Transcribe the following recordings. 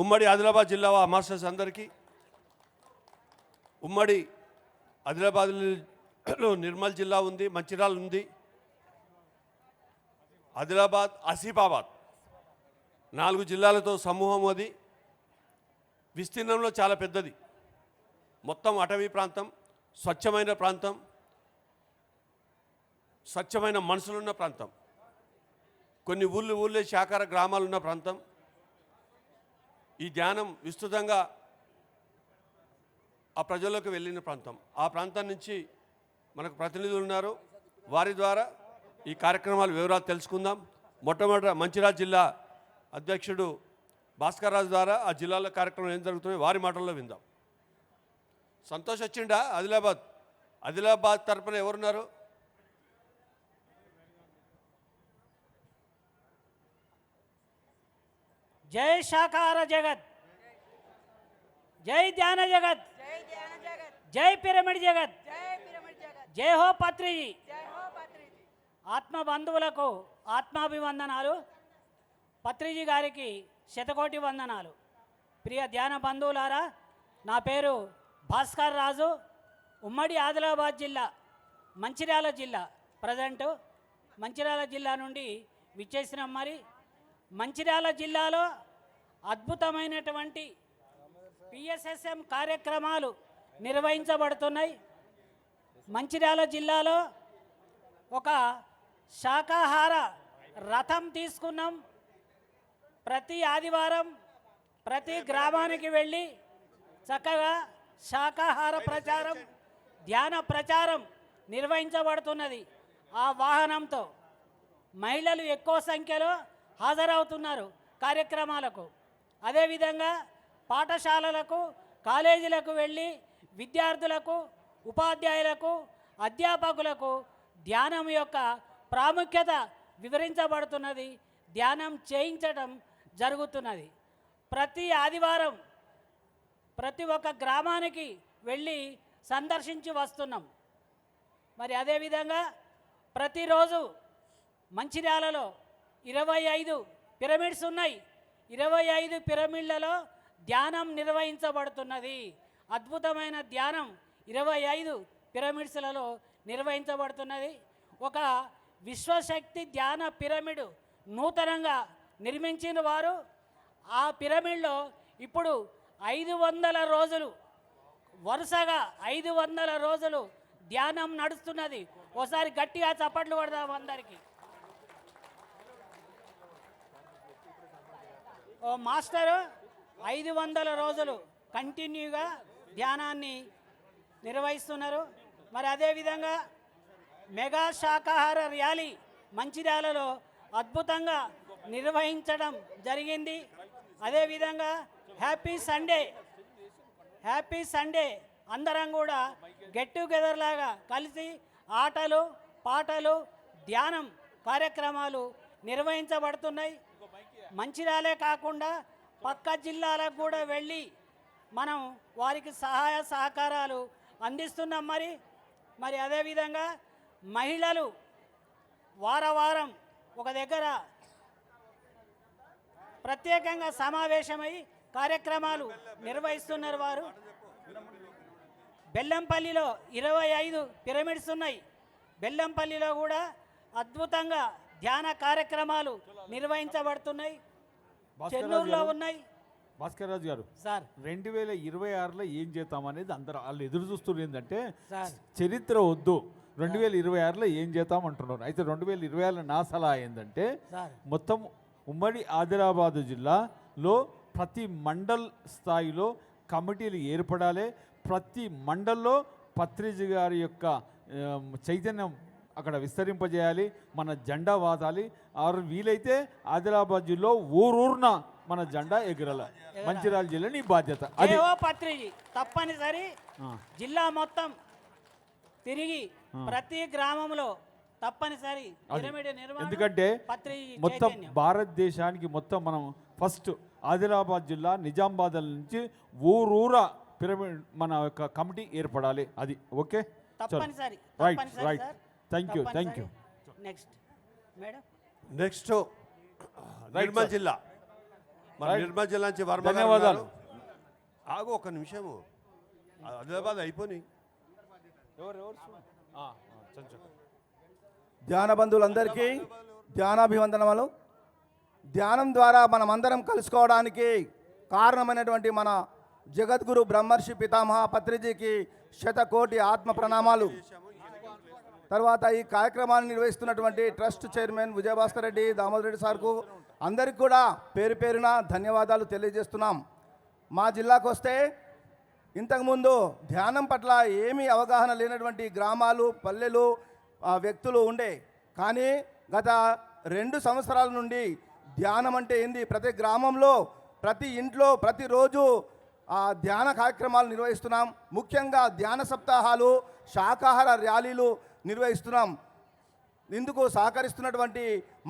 ఉమ్మడి ఆదిలాబాద్ జిల్లా మాస్టర్స్ అందరికీ ఉమ్మడి ఆదిలాబాద్లో నిర్మల్ జిల్లా ఉంది మంచిర్యాల ఉంది ఆదిలాబాద్ ఆసిఫాబాద్ నాలుగు జిల్లాలతో సమూహం అది విస్తీర్ణంలో చాలా పెద్దది. మొత్తం అటవీ ప్రాంతం స్వచ్ఛమైన ప్రాంతం స్వచ్ఛమైన మనుషులున్న ప్రాంతం. కొన్ని ఊళ్ళు ఊళ్ళే శాఖార గ్రామాలున్న ప్రాంతం ఈ ధ్యానం విస్తృతంగా ఆ ప్రజల్లోకి వెళ్ళిన ప్రాంతం. ఆ ప్రాంతం నుంచి మనకు ప్రతినిధులు ఉన్నారు. వారి ద్వారా ఈ కార్యక్రమాల వివరాలు తెలుసుకుందాం. మొట్టమొదట మంచిరాజ్ జిల్లా అధ్యక్షుడు భాస్కర్ రాజు ద్వారా ఆ జిల్లాలో కార్యక్రమం ఏం జరుగుతుందో వారి మాటల్లో విందాం. సంతోష్ వచ్చిండా? ఆదిలాబాద్. ఆదిలాబాద్ తరపున ఎవరున్నారు? జై శాకార జగత్. జై ధ్యాన జగత్. జై పిరమిడ్ జగత్. జై పిరమిడ్ జగత్. జై హో పత్రిజీ. జై హో పత్రిజీ. ఆత్మ బంధువులకు ఆత్మాభివందనాలు. పత్రిజీ గారికి శతకోటి వందనాలు. ప్రియ ధ్యాన బంధువులారా నా పేరు భాస్కర్ రాజు. ఉమ్మడి ఆదిలాబాద్ జిల్లా మంచిర్యాల జిల్లా ప్రజెంటు. మంచిర్యాల జిల్లా నుండి విచ్చేసినాం మరి. మంచిర్యాల జిల్లాలో అద్భుతమైనటువంటి పిఎస్ఎస్ఎం కార్యక్రమాలు నిర్వహించబడుతున్నాయి. మంచిర్యాల జిల్లాలో ఒక శాకాహార రథం తీసుకున్నాం. ప్రతి ఆదివారం ప్రతి గ్రామానికి వెళ్ళి చక్కగా శాకాహార ప్రచారం ధ్యాన ప్రచారం నిర్వహించబడుతున్నది. ఆ వాహనంతో మహిళలు ఎక్కువ సంఖ్యలో హాజరవుతున్నారు కార్యక్రమాలకు. అదేవిధంగా పాఠశాలలకు కాలేజీలకు వెళ్ళి విద్యార్థులకు ఉపాధ్యాయులకు అధ్యాపకులకు ధ్యానం యొక్క ప్రాముఖ్యత వివరించబడుతున్నది. ధ్యానం చేయించడం జరుగుతున్నది. ప్రతి ఆదివారం ప్రతి ఒక్క గ్రామానికి వెళ్ళి సందర్శించి వస్తున్నాం. మరి అదేవిధంగా ప్రతిరోజు మంచిర్యాలలో ఇరవై ఐదు పిరమిడ్స్ ఉన్నాయి. ఇరవై ఐదు పిరమిడ్లలో ధ్యానం నిర్వహించబడుతున్నది. అద్భుతమైన ధ్యానం ఇరవై ఐదు పిరమిడ్స్లలో నిర్వహించబడుతున్నది. ఒక విశ్వశక్తి ధ్యాన పిరమిడ్ నూతనంగా నిర్మించిన వారు ఆ పిరమిడ్లో ఇప్పుడు ఐదు వందల రోజులు వరుసగా ఐదు వందల రోజులు ధ్యానం నడుస్తున్నది. ఒకసారి గట్టిగా చప్పట్లు పడదాం అందరికీ. ఓ మాస్టరు ఐదు వందల రోజులు కంటిన్యూగా ధ్యానాన్ని నిర్వహిస్తున్నారు. మరి అదేవిధంగా మెగా శాకాహార ర్యాలీ మంచిర్యాలలో అద్భుతంగా నిర్వహించడం జరిగింది. అదేవిధంగా హ్యాపీ సండే హ్యాపీ సండే అందరం కూడా గెట్ టుగెదర్ లాగా కలిసి ఆటలు పాటలు ధ్యానం కార్యక్రమాలు నిర్వహించబడుతున్నాయి. మంచిర్యాలే కాకుండా పక్క జిల్లాలకు కూడా వెళ్ళి మనం వారికి సహాయ సహకారాలు అందిస్తున్నాం మరి. మరి అదేవిధంగా మహిళలు వార వారం ఒక దగ్గర ప్రత్యేకంగా సమావేశమై కార్యక్రమాలు నిర్వహిస్తున్నారు వారు. బెల్లంపల్లిలో ఇరవై ఐదు పిరమిడ్స్ ఉన్నాయి. బెల్లంపల్లిలో కూడా అద్భుతంగా ధ్యాన కార్యక్రమాలు నిర్వహించబడుతున్నాయి. చెన్నూరులో. ఉన్నాయి. భాస్కర్ రాజు గారు సార్. రెండు వేల ఇరవై ఆరులో ఏం చేద్దాం అనేది అందరూ వాళ్ళు ఎదురు చూస్తున్నారు ఏంటంటే చరిత్ర వద్దు రెండు వేల ఇరవై ఆరులో ఏం చేద్దాం అంటున్నారు అయితే రెండు వేల ఇరవై ఆరులో నా సలహా ఏంటంటే మొత్తం ఉమ్మడి ఆదిలాబాదు జిల్లాలో ప్రతి మండల్ స్థాయిలో కమిటీలు ఏర్పడాలి. ప్రతి మండల్లో పత్రిజి గారి యొక్క చైతన్యం అక్కడ విస్తరింపజేయాలి మన జెండా వాదాలి. ఆరు వీలైతే ఆదిలాబాద్ జిల్లా ఊరూరున మన జెండా ఎగరాల. మంచిర్యాల జిల్లా నీ బాధ్యత. అది తప్పనిసరి. జిల్లా మొత్తం తిరిగి ప్రతి గ్రామంలో తప్పనిసరి ఎందుకంటే మొత్తం. భారతదేశానికి మొత్తం మనం ఫస్ట్ ఆదిలాబాద్ జిల్లా నిజామాబాద్ నుంచి ఊరూరా పిరమిడ్ మన యొక్క కమిటీ ఏర్పడాలి. అది. ఓకే? తప్పనిసరి. Right right. Thank you thank you next madam? Next Nirmal జిల్లా. మన నిర్మల్ జిల్లా నుంచి వర్మ ధన్యవాదాలు. ఆగు ఒక నిమిషము. ఆదిలాబాద్ అయిపోయి ధ్యాన బంధువులందరికీ ధ్యానాభివందనములు ధ్యానం ద్వారా మనమందరం కలుసుకోవడానికి కారణమైనటువంటి మన జగద్గురు బ్రహ్మర్షి పితామహ పత్రిజీకి శతకోటి ఆత్మ ప్రణామాలు. తర్వాత ఈ కార్యక్రమాన్ని నిర్వహిస్తున్నటువంటి ట్రస్ట్ చైర్మన్ విజయభాస్కర్ రెడ్డి దామోదర్ రెడ్డి సార్కు అందరికి కూడా పేరు పేరున ధన్యవాదాలు తెలియజేస్తున్నాం. మా జిల్లాకు వస్తే ఇంతకుముందు ధ్యానం పట్ల ఏమీ అవగాహన లేనటువంటి గ్రామాలు పల్లెలు వ్యక్తులు ఉండే. కానీ గత రెండు సంవత్సరాల నుండి ధ్యానం అంటే ఏంది? ప్రతి గ్రామంలో ప్రతి ఇంట్లో ప్రతిరోజు ధ్యాన కార్యక్రమాలు నిర్వహిస్తున్నాం. ముఖ్యంగా ధ్యాన సప్తాహాలు శాకాహార ర్యాలీలు నిర్వహిస్తున్నాం. ఇందుకు సహకరిస్తున్నటువంటి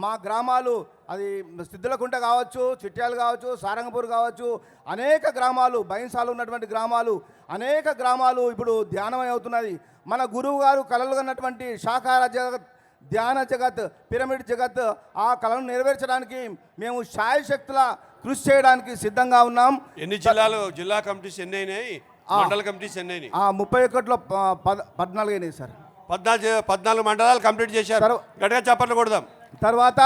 మా గ్రామాలు అది సిద్ధులకుంట కావచ్చు చిట్యాలు కావచ్చు సారంగపూర్ కావచ్చు అనేక గ్రామాలు బైన్సాలు ఉన్నటువంటి గ్రామాలు అనేక గ్రామాలు ఇప్పుడు ధ్యానమై అవుతున్నది. మన గురువు గారు కలలు కన్నటువంటి శాకాహార జగత్ ధ్యాన జగత్ పిరమిడ్ జగత్ ఆ కళను నెరవేర్చడానికి మేము శాయశక్తుల కృషి చేయడానికి సిద్ధంగా ఉన్నాం. ఎన్ని జిల్లాలు? జిల్లా కమిటీస్ ఎన్ని అయినాయి? మండల కమిటీస్ ఎన్ని అయినాయి? ఆ ముప్పై ఒకటిలో పద్నాలుగు అయినాయి సార్. పద్నాలుగు పద్నాలుగు మండలాలు కంప్లీట్ చేశారు. గట్టిగా చప్పట్లు కొడదాం. తర్వాత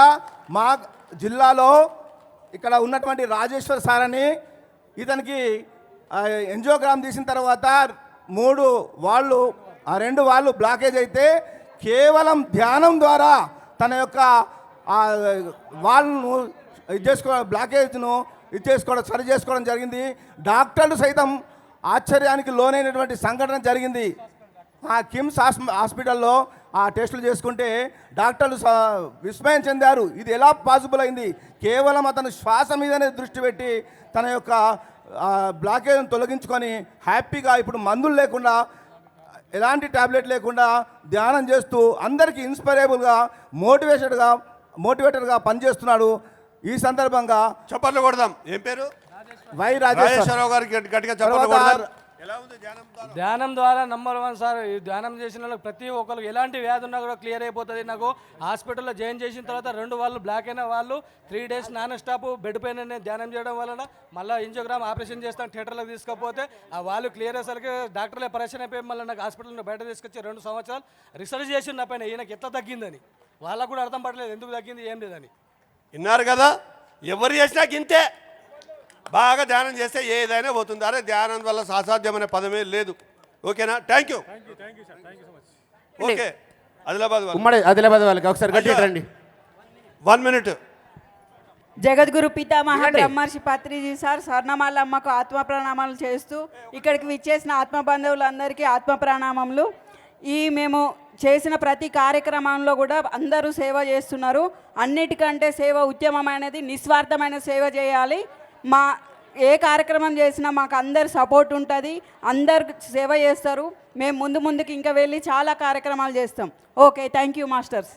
మా జిల్లాలో ఇక్కడ ఉన్నటువంటి రాజేశ్వర్ సార్ అని ఇతనికి ఆ, ఎంజియోగ్రామ్ తీసిన తర్వాత మూడు వాళ్ళు ఆ రెండు వాళ్ళు బ్లాకేజ్ అయితే కేవలం ధ్యానం ద్వారా తన యొక్క వాళ్ళను ఇది చేసుకో బ్లాకేజ్ను ఇది చేసుకోవడం సరి చేసుకోవడం జరిగింది. డాక్టర్లు సైతం ఆశ్చర్యానికి లోనైనటువంటి సంఘటన జరిగింది. ఆ కిమ్స్ హాస్ప- హాస్పిటల్లో ఆ టెస్టులు చేసుకుంటే డాక్టర్లు విస్మయం చెందారు. ఇది ఎలా పాసిబుల్ అయింది? కేవలం అతను శ్వాస మీదనే దృష్టి పెట్టి తన యొక్క బ్లాకేజ్ను తొలగించుకొని హ్యాపీగా ఇప్పుడు మందులు లేకుండా ఎలాంటి టాబ్లెట్ లేకుండా ధ్యానం చేస్తూ అందరికీ ఇన్స్పైరబుల్గా మోటివేటెడ్గా మోటివేటెడ్గా పనిచేస్తున్నాడు. ఈ సందర్భంగా చప్పట్లు కొడదాం. ఏం పేరు? వై రాజేశ్వర్. రాజేశ్వరరావు గారికి గట్టి- గట్టిగా చప్పట్లు కొడదాం. ధ్యానం ద్వారా? ధ్యానం ద్వారా నంబర్ వన్ సార్ ఈ ధ్యానం చేసిన వాళ్ళకి ప్రతి ఒక్కరికి ఎలాంటి వ్యాధి ఉన్నా కూడా క్లియర్ అయిపోతుంది. నాకు హాస్పిటల్లో జాయిన్ చేసిన తర్వాత రెండు వాళ్ళు బ్లాక్ అయిన వాళ్ళు three days non stop bed పైన నేను ధ్యానం చేయడం వలన మళ్ళీ ఇంజోగ్రామ్ ఆపరేషన్ చేస్తాను థియేటర్లకు తీసుకపోతే ఆ వాళ్ళు క్లియర్ అయ్యేసరికి డాక్టర్లే పరిచయం అయిపోయి మళ్ళీ నాకు హాస్పిటల్ నుండి బయట తీసుకొచ్చి రెండు సంవత్సరాలు రీసెర్చ్ చేసి నా పైన ఈయనకి ఎట్లా తగ్గిందని. వాళ్ళకు కూడా అర్థం పడలేదు ఎందుకు తగ్గింది ఏం లేదని. విన్నారు కదా? ఎవరు చేసినా గింతే. బాగా ధ్యానం చేస్తే ఏదైనా పోతుంది. అరే ధ్యానం వల్ల అసాధ్యమనే పదమే లేదు. ఓకేనా? Thank you okay. ఆదిలాబాద్ వాళ్ళు. ఉమ్మడి ఆదిలాబాద్ వాళ్ళకి ఒకసారి గట్టిగా అయ్యా. రండి వన్ మినిట్ జగద్గురు పితామహ. బ్రహ్మర్షి పత్రిజీ సార్ స్వర్ణమాలమ్మకు ఆత్మ ప్రణామాలు చేస్తూ ఇక్కడికి విచ్చేసిన ఆత్మ బంధువులందరికీ ఆత్మ ప్రణామములు. ఈ మేము చేసిన ప్రతి కార్యక్రమంలో కూడా అందరూ సేవ చేస్తున్నారు. అన్నిటికంటే సేవ ఉద్యమమైనది నిస్వార్థమైన సేవ చేయాలి. మా ఏ కార్యక్రమం చేసినా మాకు అందరు సపోర్ట్ ఉంటుంది అందరు సేవ చేస్తారు. మేము ముందు ముందుకు ఇంకా వెళ్ళి చాలా కార్యక్రమాలు చేస్తాం. Okay thank you masters.